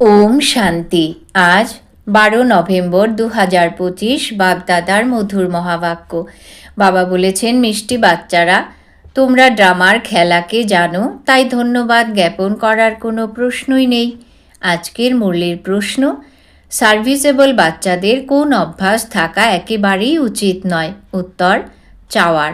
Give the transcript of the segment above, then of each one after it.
ওম শান্তি। আজ বারো নভেম্বর দু হাজার পঁচিশ বাগদাদার মধুর মহাবাক্য। বাবা বলেছেন, মিষ্টি বাচ্চারা, তোমরা ড্রামার খেলাকে জানো, তাই ধন্যবাদ জ্ঞাপন করার কোনো প্রশ্নই নেই। আজকের মুরলির প্রশ্ন, সার্ভিসেবল বাচ্চাদের কোন অভ্যাস থাকা একেবারেই উচিত নয়। উত্তর, চাওয়ার।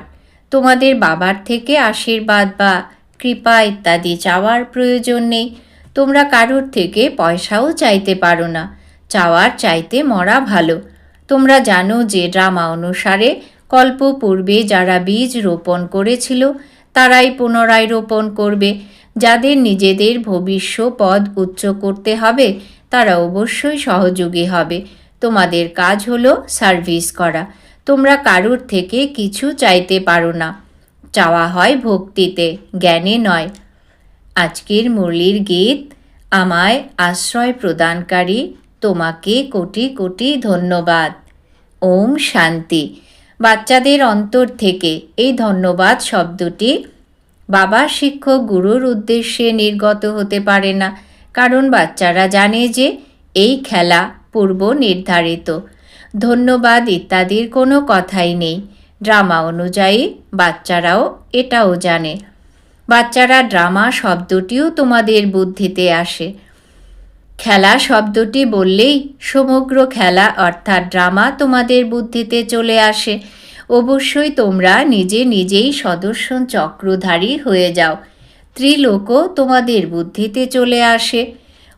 তোমাদের বাবার থেকে আশীর্বাদ বা কৃপা ইত্যাদি চাওয়ার প্রয়োজন নেই। তোমরা কারোর থেকে পয়সাও চাইতে পারো না। চাওয়ার চাইতে মরা ভালো। তোমরা জানো যে ড্রামা অনুসারে কল্প পূর্বে যারা বীজ রোপণ করেছিল, তারাই পুনরায় রোপণ করবে। যাদের নিজেদের ভবিষ্য পদ উচ্চ করতে হবে, তারা অবশ্যই সহযোগী হবে। তোমাদের কাজ হলো সার্ভিস করা। তোমরা কারুর থেকে কিছু চাইতে পারো না। চাওয়া হয় ভক্তিতে, জ্ঞানে নয়। আজকের মুরলির গীত আমায় আশ্রয় প্রদানকারী তোমাকে কোটি কোটি ধন্যবাদ। ওম শান্তি। বাচ্চাদের অন্তর থেকে এই ধন্যবাদ শব্দটি বাবা শিক্ষক গুরুর উদ্দেশ্যে নির্গত হতে পারে না, কারণ বাচ্চারা জানে যে এই খেলা পূর্ব নির্ধারিত। ধন্যবাদ ইত্যাদির কোনো কথাই নেই। ড্রামা অনুযায়ী বাচ্চারাও এটাও জানে। বাচ্চারা ড্রামা শব্দটিও তোমাদের বুদ্ধিতে আসে। খেলা শব্দটি বললেই সমগ্র খেলা অর্থাৎ ড্রামা তোমাদের বুদ্ধিতে চলে আসে। অবশ্যই তোমরা নিজে নিজেই সদস্য চক্রধারী হয়ে যাও। ত্রিলোকও তোমাদের বুদ্ধিতে চলে আসে।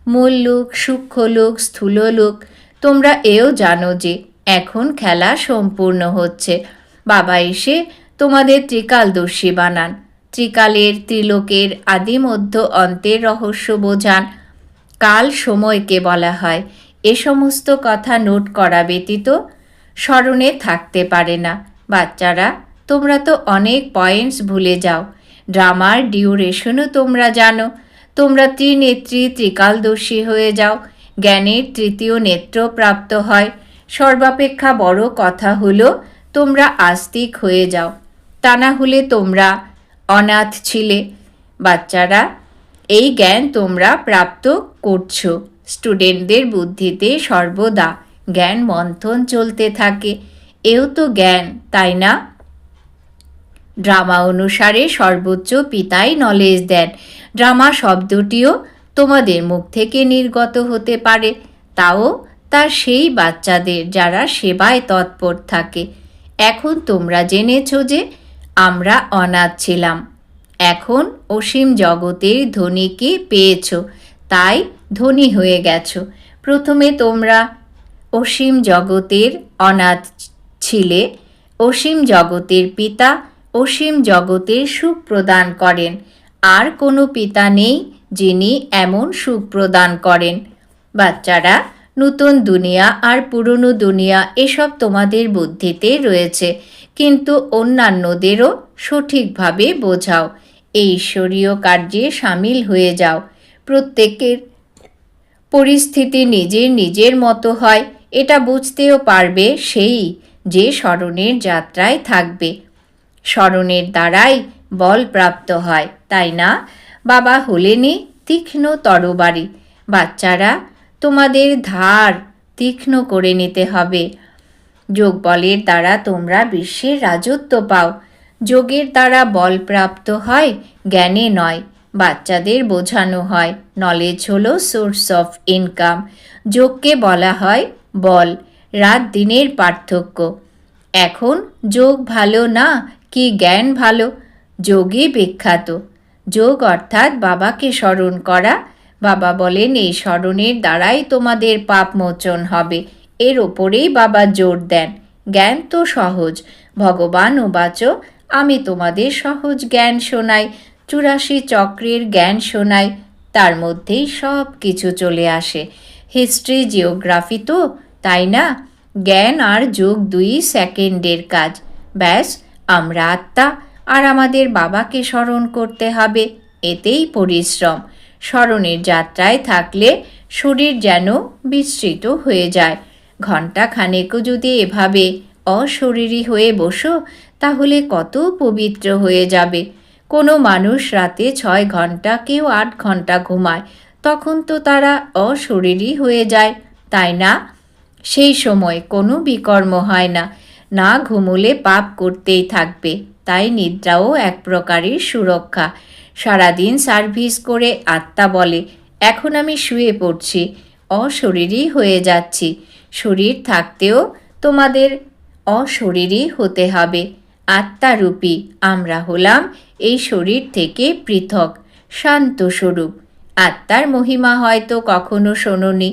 মূল লোক সূক্ষ্ম লোক স্থূল লোক তোমরা এও জানো যে এখন খেলা সম্পূর্ণ হচ্ছে। বাবা এসে তোমাদের ত্রিকালদর্শী বানান। ত্রিকালের, ত্রিলোকের আদি মধ্য অন্তের রহস্য বোঝান। কাল সময়কে বলা হয়। এ সমস্ত কথা নোট করা ব্যতীত স্মরণে থাকতে পারে না। বাচ্চারা, তোমরা তো অনেক পয়েন্টস ভুলে যাও। ড্রামার ডিউরেশনও তোমরা জানো। তোমরা ত্রিনেত্রী, ত্রিকালদর্শী হয়ে যাও। জ্ঞানের তৃতীয় নেত্র প্রাপ্ত হয়। সর্বাপেক্ষা বড় কথা হলো, তোমরা আস্তিক হয়ে যাও। তা না হলে তোমরা অনাথ ছিলে। বাচ্চারা, এই জ্ঞান তোমরা প্রাপ্ত করছ। স্টুডেন্টদের বুদ্ধিতে সর্বদা জ্ঞান মন্থন চলতে থাকে। এও তো জ্ঞান, তাই না? ড্রামা অনুসারে সর্বোচ্চ পিতাই নলেজ দেন। ড্রামা শব্দটিও তোমাদের মুখ থেকে নির্গত হতে পারে। তাও তা সেই বাচ্চাদের যারা সেবায় তৎপর থাকে। এখন তোমরা জেনেছ যে আমরা অনাথ ছিলাম। এখন অসীম জগতের ধনীকে পেয়েছ, তাই ধনী হয়ে গেছো। প্রথমে তোমরা অসীম জগতের অনাথ ছিলে, অসীম জগতের পিতা, অসীম জগতের সুখ প্রদান করেন। আর কোনো পিতা নেই যিনি এমন সুখ প্রদান করেন। বাচ্চারা, নতুন দুনিয়া আর পুরনো দুনিয়া এসব তোমাদের বুদ্ধিতে রয়েছে। কিন্তু অন্যান্যদেরও সঠিকভাবে বোঝাও। এই ঈশ্বরীয় কার্যে সামিল হয়ে যাও। প্রত্যেকের পরিস্থিতি নিজের নিজের মতো হয়, এটা বুঝতেও পারবে সেই যে স্মরণের যাত্রায় থাকবে। স্মরণের দ্বারাই বল প্রাপ্ত হয়, তাই না? বাবা হলেনি তীক্ষ্ণ তরবারি। বাচ্চারা, তোমাদের ধার তীক্ষ্ণ করে নিতে হবে। যোগ বলের দ্বারা তোমরা বিশ্বের রাজত্ব পাও। যোগের দ্বারা বল প্রাপ্ত হয়, জ্ঞানে নয়, বাচ্চাদের বোঝানো হয়। নলেজ হলো সোর্স অফ ইনকাম যোগকে বলা হয় বল, রাত দিনের পার্থক্য। এখন, যোগ ভালো না কি জ্ঞান ভালো? যোগই বিখ্যাত। যোগ অর্থাৎ বাবাকে স্মরণ করা। বাবা বলেন, এই স্মরণের দ্বারাই তোমাদের পাপ মোচন হবে। এর ওপরেই বাবা জোর দেন। জ্ঞান তো সহজ। ভগবান ও বাচ, আমি তোমাদের সহজ জ্ঞান শোনাই, চুরাশি চক্রের জ্ঞান শোনাই, তার মধ্যেই সব কিছু চলে আসে। হিস্ট্রি, জিওগ্রাফি তো, তাই না? জ্ঞান আর যোগ দুই সেকেন্ডের কাজ। ব্যাস, আমরা আত্মা, আর আমাদের বাবাকে স্মরণ করতে হবে, এতেই পরিশ্রম। স্মরণের যাত্রায় থাকলে শরীর যেন বিস্তৃত হয়ে যায়। ঘণ্টা খানেকও যদি এভাবে অশরীরী হয়ে বসো, তাহলে কত পবিত্র হয়ে যাবে। কোনো মানুষ রাতে ছয় ঘণ্টা কেউ আট ঘণ্টা ঘুমায়, তখন তো তারা অশরীরই হয়ে যায়, তাই না? সেই সময় কোনো বিকর্ম হয় না। না ঘুমুলে পাপ করতেই থাকবে, তাই নিদ্রাও এক প্রকারের সুরক্ষা। সারাদিন সার্ভিস করে আত্মা বলে, এখন আমি শুয়ে পড়ছি অশরীরই হয়ে যাচ্ছি। শরীর থাকতেও তোমাদের অশরীরই হতে হবে। আত্মারূপী আমরা হলাম এই শরীর থেকে পৃথক শান্ত স্বরূপ আত্মার মহিমা হয়তো কখনো শোনোনি।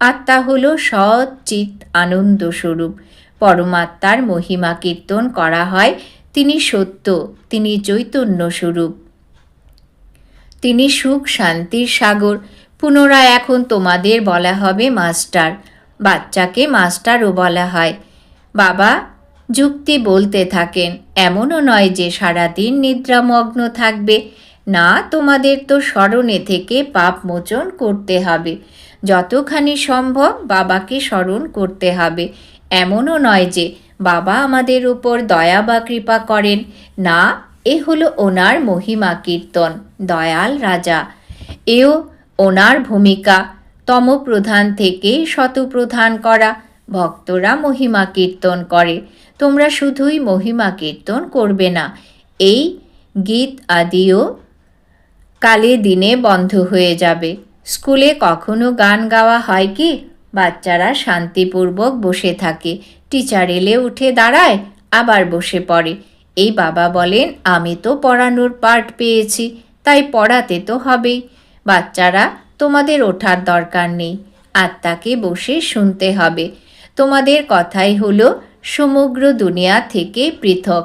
আত্মা হল সৎ চিত আনন্দ স্বরূপ পরমাত্মার মহিমা কীর্তন করা হয়। তিনি সত্য, তিনি চৈতন্য স্বরূপ তিনি সুখ, শান্তির সাগর। পুনরায় এখন তোমাদের বলা হবে মাস্টার। বাচ্চাকে মাস্টারও বলা হয়। বাবা যুক্তি বলতে থাকেন, এমনও নয় যে সারাদিন নিদ্রামগ্ন থাকবে। না, তোমাদের তো স্মরণে থেকে পাপ মোচন করতে হবে। যতখানি সম্ভব বাবাকে স্মরণ করতে হবে। এমনও নয় যে বাবা আমাদের উপর দয়া বা কৃপা করেন। না, এ হলো ওনার মহিমা কীর্তন, দয়াল রাজা। এও ওনার ভূমিকা। তমপ্রধান থেকে শতপ্রধান করা। ভক্তরা মহিমা কীর্তন করে। তোমরা শুধুই মহিমা কীর্তন করবে না। এই গীত আদিও কালে দিনে বন্ধ হয়ে যাবে। স্কুলে কখনো গান গাওয়া হয় কি? বাচ্চারা শান্তিপূর্বক বসে থাকে। টিচার এলে উঠে দাঁড়ায়, আবার বসে পড়ে। এই বাবা বলেন, আমি তো পড়ানোর পার্ট পেয়েছি, তাই পড়াতে তো হবেই। বাচ্চারা তোমাদের ওঠার দরকার নেই। আত্মাকে বসে শুনতে হবে। তোমাদের কথাই হলো, সমগ্র দুনিয়া থেকে পৃথক।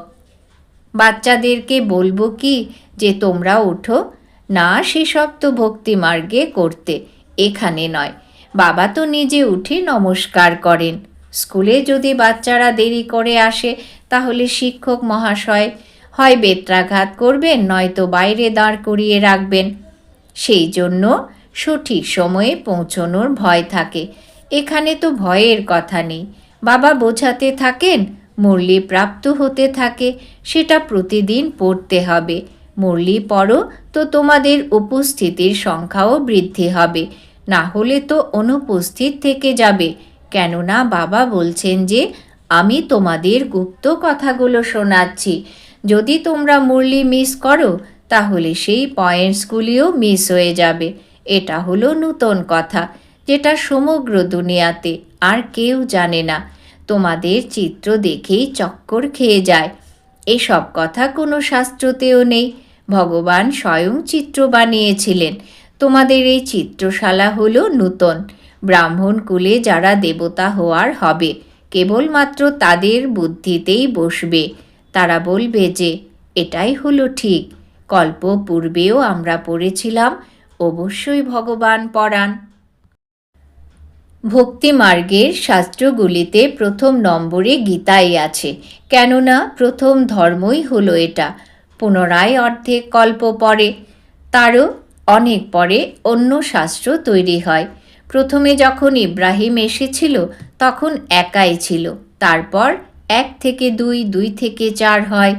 বাচ্চাদেরকে বলব কি যে তোমরা ওঠো। না, সেসব তো ভক্তি মার্গে করতে, এখানে নয়। বাবা তো নিজে উঠে নমস্কার করেন। স্কুলে যদি বাচ্চারা দেরি করে আসে, তাহলে শিক্ষক মহাশয়, হয় বেত্রাঘাত করবেন, নয়তো বাইরে দাঁড় করিয়ে রাখবেন। সেই জন্য সঠিক সময়ে পৌঁছনোর ভয় থাকে। এখানে তো ভয়ের কথা নেই। বাবা বোঝাতে থাকেন, মুরলি প্রাপ্ত হতে থাকে, সেটা প্রতিদিন পড়তে হবে। মুরলি, পড়ো, তো তোমাদের উপস্থিতির সংখ্যাও বৃদ্ধি হবে। না হলে তো অনুপস্থিত থেকে যাবে। কেননা বাবা বলছেন যে, আমি তোমাদের গুপ্ত কথাগুলো শোনাচ্ছি। যদি তোমরা মুরলি মিস করো, তাহলে সেই পয়েন্টসগুলিও মিস হয়ে যাবে। এটা হলো নূতন কথা, যেটা সমগ্র দুনিয়াতে আর কেউ জানে না। তোমাদের চিত্র দেখেই চক্কর খেয়ে যায়। এসব কথা কোনো শাস্ত্রতেও নেই। ভগবান স্বয়ং চিত্র বানিয়েছিলেন। তোমাদের এই চিত্রশালা হলো নূতন। ব্রাহ্মণ কুলে যারা দেবতা হওয়ার হবে, কেবলমাত্র তাদের বুদ্ধিতেই বসবে। তারা বলবে যে, এটাই হলো ঠিক। কল্প পূর্বেও আমরা পড়েছিলাম অবশ্যই ভগবান পড়ান ভক্তি মার্গের শাস্ত্রগুলিতে প্রথম নম্বরে গীতাই আছে। কেননা প্রথম ধর্মই হলো এটা। পুনরায় অর্ধেক কল্প পরে, তারও অনেক পরে অন্য শাস্ত্র তৈরি হয়। প্রথমে যখন ইব্রাহিম এসেছিল, তখন একাই ছিল। তারপর এক থেকে দুই দুই থেকে চার হয়।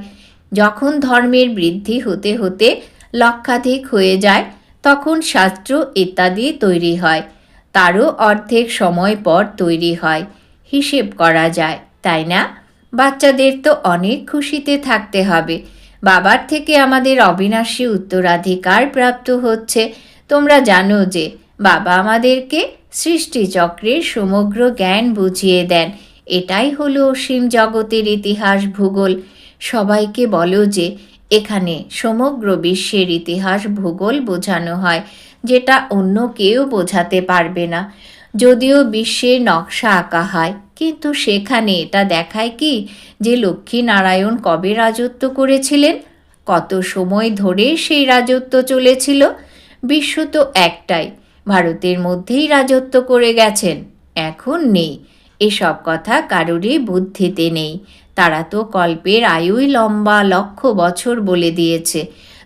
যখন ধর্মের বৃদ্ধি হতে হতে লক্ষাধিক হয়ে যায় তখন শাস্ত্র ইত্যাদি তৈরি হয়। তারও অর্ধেক সময় পর তৈরি হয়। হিসেব করা যায়, তাই না? বাচ্চাদের তো অনেক খুশিতে থাকতে হবে। বাবার থেকে আমাদের অবিনাশী উত্তরাধিকার প্রাপ্ত হচ্ছে। তোমরা জানো যে, বাবা আমাদেরকে সৃষ্টিচক্রের সমগ্র জ্ঞান বুঝিয়ে দেন। এটাই হলো অসীম জগতের ইতিহাস ভূগোল। সবাইকে বলো যে এখানে সমগ্র বিশ্বের ইতিহাস ভূগোল বোঝানো হয়, যেটা অন্য কেউ বোঝাতে পারবে না। যদিও বিশ্বের নকশা আঁকা হয়, কিন্তু সেখানে এটা দেখায় কি যে লক্ষ্মী নারায়ণ কবে রাজত্ব করেছিলেন? কত সময় ধরে সেই রাজত্ব চলেছিল? বিশ্ব তো একটাই, ভারতের মধ্যেই রাজত্ব করে গেছেন, এখন নেই। এসব কথা কারোরই বুদ্ধিতে নেই। তারা তো কল্পের আয়ুই লম্বা, লক্ষ বছর বলে দিয়েছে।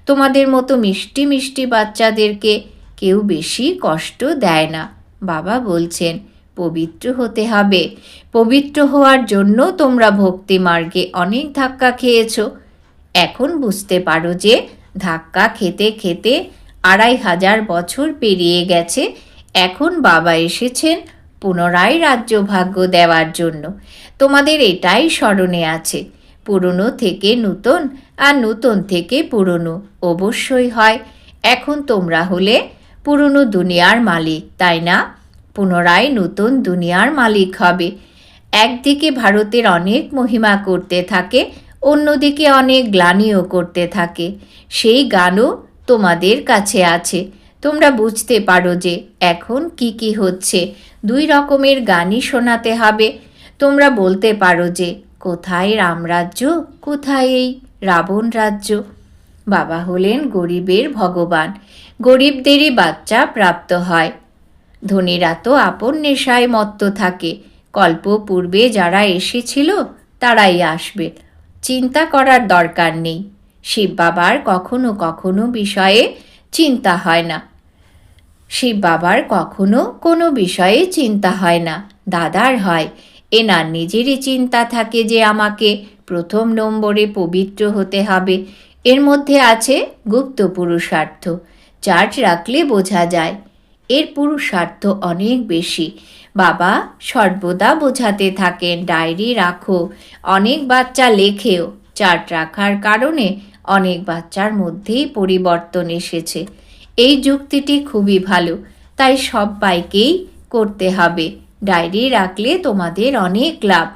তোমাদের মতো মিষ্টি মিষ্টি বাচ্চাদেরকে কেউ বেশি কষ্ট দেয় না, বাবা বলছেন। পবিত্র হতে হবে। পবিত্র হওয়ার জন্য তোমরা ভক্তি মার্গে অনেক ধাক্কা খেয়েছ। এখন বুঝতে পারো যে ধাক্কা খেতে খেতে আড়াই হাজার বছর পেরিয়ে গেছে। এখন বাবা এসেছেন পুনরায় রাজ্য ভাগ্য দেওয়ার জন্য। তোমাদের এটাই স্মরণে আছে। পুরনো থেকে নূতন আর নূতন থেকে পুরনো অবশ্যই হয়। এখন তোমরা হলে পুরনো দুনিয়ার মালিক, তাই না? পুনরায় নতুন দুনিয়ার মালিক হবে। একদিকে ভারতের অনেক মহিমা করতে থাকে, অন্যদিকে অনেক গ্লানিও করতে থাকে। সেই গানও তোমাদের কাছে আছে। তোমরা বুঝতে পারো যে এখন কি কি হচ্ছে। দুই রকমের গানই শোনাতে হবে। তোমরা বলতে পারো যে, কোথায় রামরাজ্য কোথায় এই রাবণ রাজ্য? বাবা হলেন গরিবের ভগবান। গরিবদেরই বাচ্চা প্রাপ্ত হয়। ধনীরা তো আপন নেশায় মত্ত থাকে। কল্প পূর্বে যারা এসেছিল, তারাই আসবে। চিন্তা করার দরকার নেই। শিব বাবার কখনো কখনো বিষয়ে চিন্তা হয় না। শিব বাবার কখনো কোনো বিষয়ে চিন্তা হয় না। দাদার হয়। এনার নিজেরই চিন্তা থাকে যে আমাকে প্রথম নম্বরে পবিত্র হতে হবে। এর মধ্যে আছে গুপ্ত পুরুষার্থ। চার্জ রাখলে বোঝা যায়, এর পুরুষার্থ অনেক বেশি। বাবা, সর্বদা বোঝাতে থাকেন, ডায়েরি রাখো, অনেক বাচ্চা লেখেও। চার্ট রাখার কারণে অনেক বাচ্চার মধ্যেই পরিবর্তন এসেছে। এই যুক্তিটি খুবই ভালো, তাই সবাইকেই করতে হবে। ডায়েরি রাখলে তোমাদের অনেক লাভ।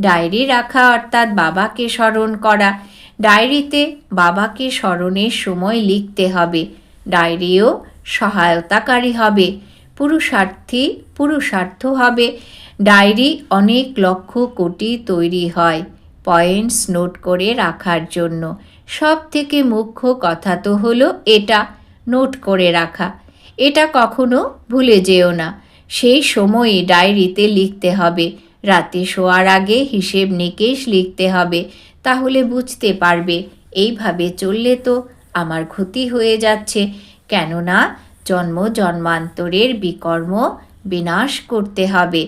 ডায়েরি রাখা অর্থাৎ বাবাকে স্মরণ করা। ডায়েরিতে বাবাকে স্মরণের সময় লিখতে হবে। ডায়েরিও সহায়তাকারী হবে। পুরুষার্থী পুরুষার্থ হবে। ডায়েরি অনেক লক্ষ কোটি তৈরি হয় পয়েন্টস নোট করে রাখার জন্য। সব থেকে মুখ্য কথা তো হলো এটা, নোট করে রাখা। এটা কখনো ভুলে যেও না। সেই সময়ে ডায়েরিতে লিখতে হবে। রাতে শোয়ার আগে হিসেব নিকেশ লিখতে হবে, তাহলে বুঝতে পারবে, এইভাবে চললে তো আমার ক্ষতি হয়ে যাচ্ছে। কেননা জন্ম জন্মান্তরের বিকর্ম বিনাশ করতে হবে।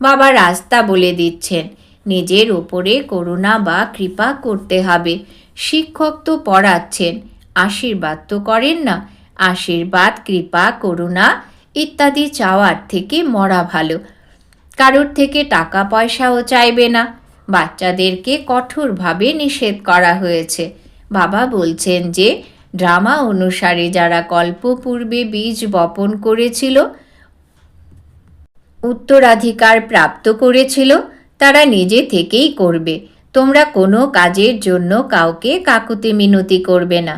বাবা রাস্তা বলে দিচ্ছেন, নিজের ওপরে করুণা বা কৃপা করতে হবে। শিক্ষক তো পড়াচ্ছেন, আশীর্বাদ তো করেন না, আশীর্বাদ, কৃপা, করুণা ইত্যাদি চাওয়ার থেকে মরা ভালো। কারোর থেকে টাকা পয়সাও চাইবে না। বাচ্চাদেরকে কঠোরভাবে নিষেধ করা হয়েছে। বাবা বলছেন যে, ড্রামা অনুসারে যারা কল্পপূর্বে বীজ বপন করেছিল, উত্তরাধিকার প্রাপ্ত করেছিল, তারা নিজে থেকেই করবে। তোমরা কোনো কাজের জন্য কাউকে কাকুতি মিনতি করবে না।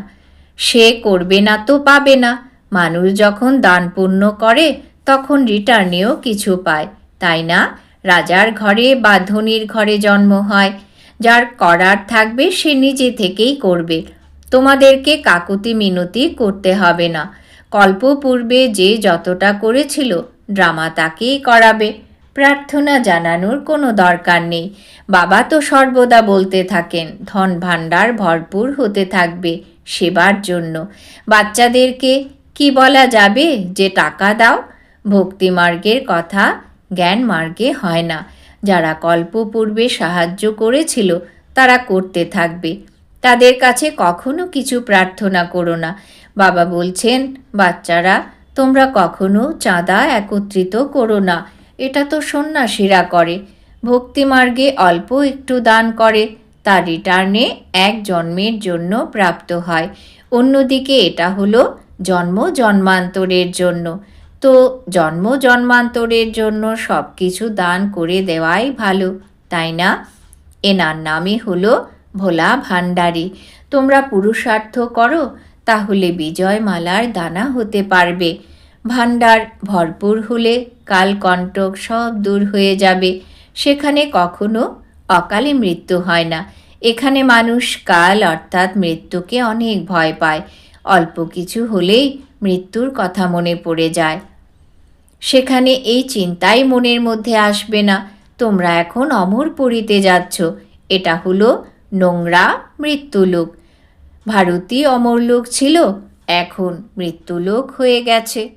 সে করবে না তো পাবে না। মানুষ যখন দান পুণ্য করে, তখন রিটার্নেও কিছু পায়। তাই না? রাজার ঘরে বা ধনির ঘরে জন্ম হয়। যার করার থাকবে, সে নিজে থেকেই করবে। তোমাদেরকে কাকুতি মিনতি করতে হবে না। কল্প পূর্বে যে যতটা করেছিল, ড্রামা তাকেই করাবে। প্রার্থনা জানানোর কোনো দরকার নেই। বাবা তো সর্বদা বলতে থাকেন ধন ভাণ্ডার ভরপুর হতে থাকবে সেবার জন্য। বাচ্চাদেরকে কি বলা যাবে? যে টাকা দাও ভক্তিমার্গের কথা জ্ঞান মার্গে হয় না। যারা কল্পপূর্বে সাহায্য করেছিল, তারা করতে থাকবে। তাদের কাছে কখনো কিছু প্রার্থনা করো না। বাবা বলছেন, বাচ্চারা, তোমরা কখনো চাঁদা একত্রিত করো না। এটা তো সন্ন্যাসীরা করে। ভক্তিমার্গে অল্প একটু দান করে, তার রিটার্নে এক জন্মের জন্য প্রাপ্ত হয়। অন্যদিকে এটা হলো জন্ম জন্মান্তরের জন্য। তো জন্ম জন্মান্তরের জন্য সব কিছু দান করে দেওয়াই ভালো, তাই না? এনার নামই হলো ভোলা ভাণ্ডারী। তোমরা পুরুষার্থ করো, তাহলে বিজয়মালার দানা হতে পারবে। ভাণ্ডার ভরপুর হলে কালকণ্টক সব দূর হয়ে যাবে। সেখানে কখনো অকালে মৃত্যু হয় না। এখানে মানুষ কাল অর্থাৎ মৃত্যুকে অনেক ভয় পায়। অল্প কিছু হলেই মৃত্যুর কথা মনে পড়ে যায়। সেখানে এই চিন্তাই মনের মধ্যে আসবে না, তোমরা এখন অমরপুরীতে যাচ্ছ। এটা হলো নোংরা মৃত্যুলোক। ভারতী অমরলোক ছিল, এখন মৃত্যুলোক হয়ে গেছে।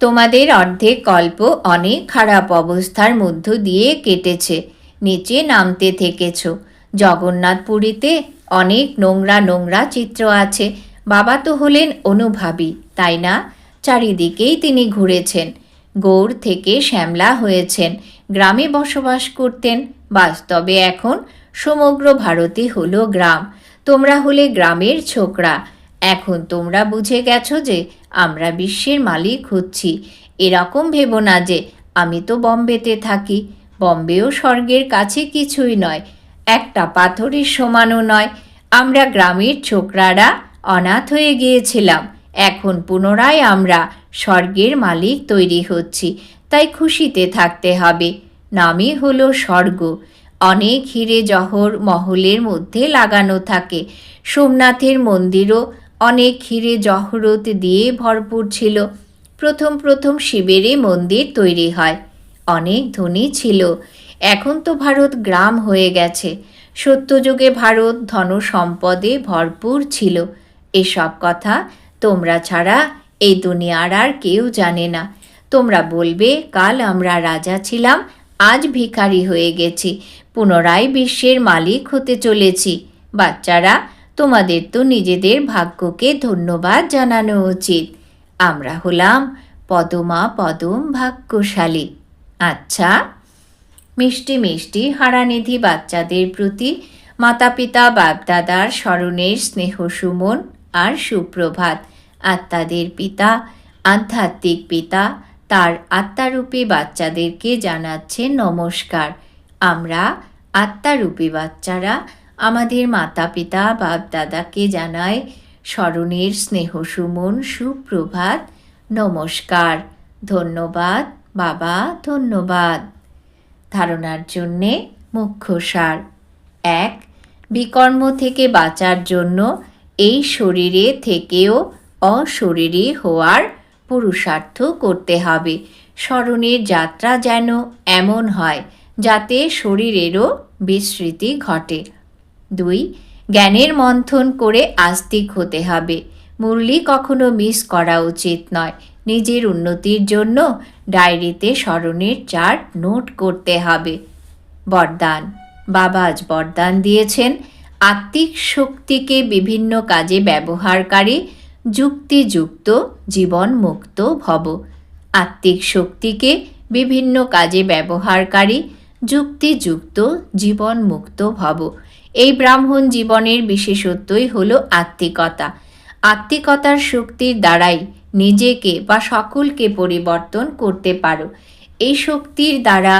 তোমাদের অর্ধেক কল্প অনেক খারাপ অবস্থার মধ্য দিয়ে কেটেছে, নিচে নামতে থেকেছ। জগন্নাথপুরীতে অনেক নোংরা নোংরা চিত্র আছে। বাবা তো হলেন অনুভাবী, তাই না? চারিদিকেই তিনি ঘুরেছেন। গৌড় থেকে শ্যামলা হয়েছেন। গ্রামে বসবাস করতেন। বাস্তবে এখন সমগ্র ভারতে হলো গ্রাম। তোমরা হলে গ্রামের ছোকরা। এখন তোমরা বুঝে গেছো যে আমরা বিশ্বের মালিক হচ্ছি। এরকম ভেবো না যে আমি তো বম্বেতে থাকি। বম্বেও স্বর্গের কাছে কিছুই নয়। একটা পাথরের সমানও নয়। আমরা গ্রামের ছোকরারা অনাথ হয়ে গিয়েছিলাম। এখন পুনরায় আমরা স্বর্গের মালিক তৈরি হচ্ছি। তাই খুশিতে থাকতে হবে। নামই হলো স্বর্গ। অনেক হিরে জহর মহলের মধ্যে লাগানো থাকে। সোমনাথের মন্দিরও অনেক হিরে জহরত দিয়ে ভরপুর ছিল। প্রথম প্রথম শিবেরই মন্দির তৈরি হয়। অনেক ধনী ছিল। এখন তো ভারত গ্রাম হয়ে গেছে। সত্যযুগে ভারত ধন সম্পদে ভরপুর ছিল। এসব কথা তোমরা ছাড়া এই দুনিয়ার আর কেউ জানে না। তোমরা বলবে, কাল আমরা রাজা ছিলাম, আজ ভিখারি হয়ে গেছি, পুনরায় বিশ্বের মালিক হতে চলেছি। বাচ্চারা, তোমাদের তো নিজেদের ভাগ্যকে ধন্যবাদ জানানো উচিত। আমরা হলাম পদমা পদম ভাগ্যশালী। আচ্ছা মিষ্টি মিষ্টি হারানিধি বাচ্চাদের প্রতি মাতা পিতা বাপদাদার স্মরণের স্নেহ সুমন আর সুপ্রভাত। আত্মাদের পিতা, আধ্যাত্মিক পিতা, তার আত্মারূপী বাচ্চাদেরকে জানাচ্ছে নমস্কার। আমরা আত্মারূপী বাচ্চারা আমাদের মাতা পিতা বাপ দাদাকে জানাই স্মরণের স্নেহ সুমন, সুপ্রভাত। নমস্কার। ধন্যবাদ, বাবা, ধন্যবাদ। ধারণার জন্যে মুখ্য সার। এক, বিকর্ম থেকে বাঁচার জন্য এই শরীরে থেকেও অশরীরী হওয়ার পুরুষার্থ করতে হবে। স্মরণের যাত্রা যেন এমন হয়, যাতে শরীরেরও বিস্মৃতি ঘটে। দুই, জ্ঞানের মন্থন করে আস্তিক হতে হবে। মুরলি কখনো মিস করা উচিত নয়। নিজের উন্নতির জন্য ডায়েরিতে স্মরণের চার্ট নোট করতে হবে। বরদান। বাবা আজ বরদান দিয়েছেন। আত্মিক শক্তিকে বিভিন্ন কাজে ব্যবহারকারী যুক্তিযুক্ত জীবন মুক্ত ভব। আত্মিক শক্তিকে বিভিন্ন কাজে ব্যবহারকারী যুক্তিযুক্ত জীবন মুক্ত ভব। এই ব্রাহ্মণ জীবনের বিশেষত্বই হল আত্মিকতা। আত্মিকতার শক্তির দ্বারাই নিজেকে বা সকলকে পরিবর্তন করতে পারো। এই শক্তির দ্বারা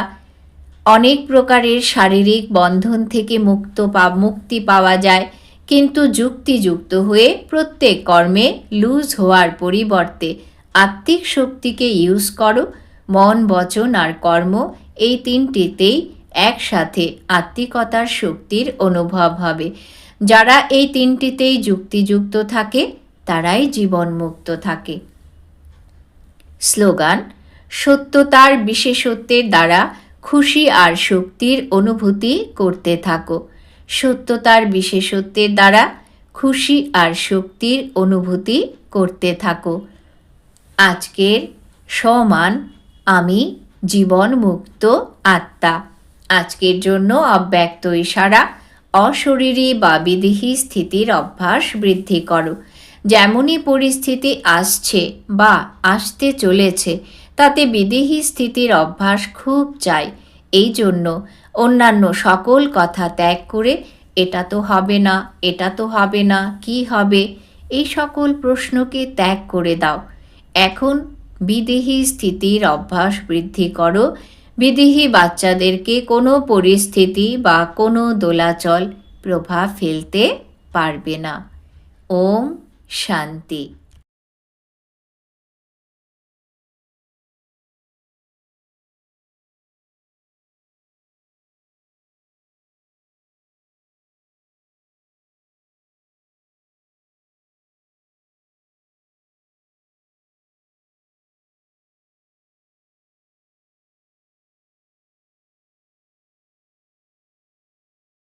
অনেক প্রকারের শারীরিক বন্ধন থেকে মুক্ত পা, মুক্তি পাওয়া যায়, কিন্তু যুক্তিযুক্ত হয়ে প্রত্যেক কর্মে লুজ হওয়ার পরিবর্তে আত্মিক শক্তিকে ইউজ করো। মন, বচন আর কর্ম এই তিনটিতেই একসাথে আত্মিকতার শক্তির অনুভব হবে। যারা এই তিনটিতেই যুক্তিযুক্ত থাকে তারাই জীবনমুক্ত থাকে। স্লোগান, সত্যতার বিশেষত্বের দ্বারা খুশি আর শক্তির অনুভূতি করতে থাকো। সত্যতার বিশেষত্বের দ্বারা খুশি আর শক্তির অনুভূতি করতে থাকো। আজকের সমান, আমি জীবন মুক্ত আত্মা। আজকের জন্য অব্যক্ত ইশারা, অশরীরী বা বিদেহী স্থিতির অভ্যাস বৃদ্ধি করো। যেমনই পরিস্থিতি আসছে বা আসতে চলেছে, তাতে বিদেহী স্থিতির অভ্যাস খুব চাই এই জন্য অন্যান্য সকল কথা ত্যাগ করে, এটা তো হবে না, এটা তো হবে না, কি হবে? এই সকল প্রশ্নকে ত্যাগ করে দাও। এখন বিদেহী স্থিতির অভ্যাস বৃদ্ধি করো। বিদেহী বাচ্চাদেরকে কোনো পরিস্থিতি বা কোনো দোলাচল প্রভাব ফেলতে পারবে না। ওম শান্তি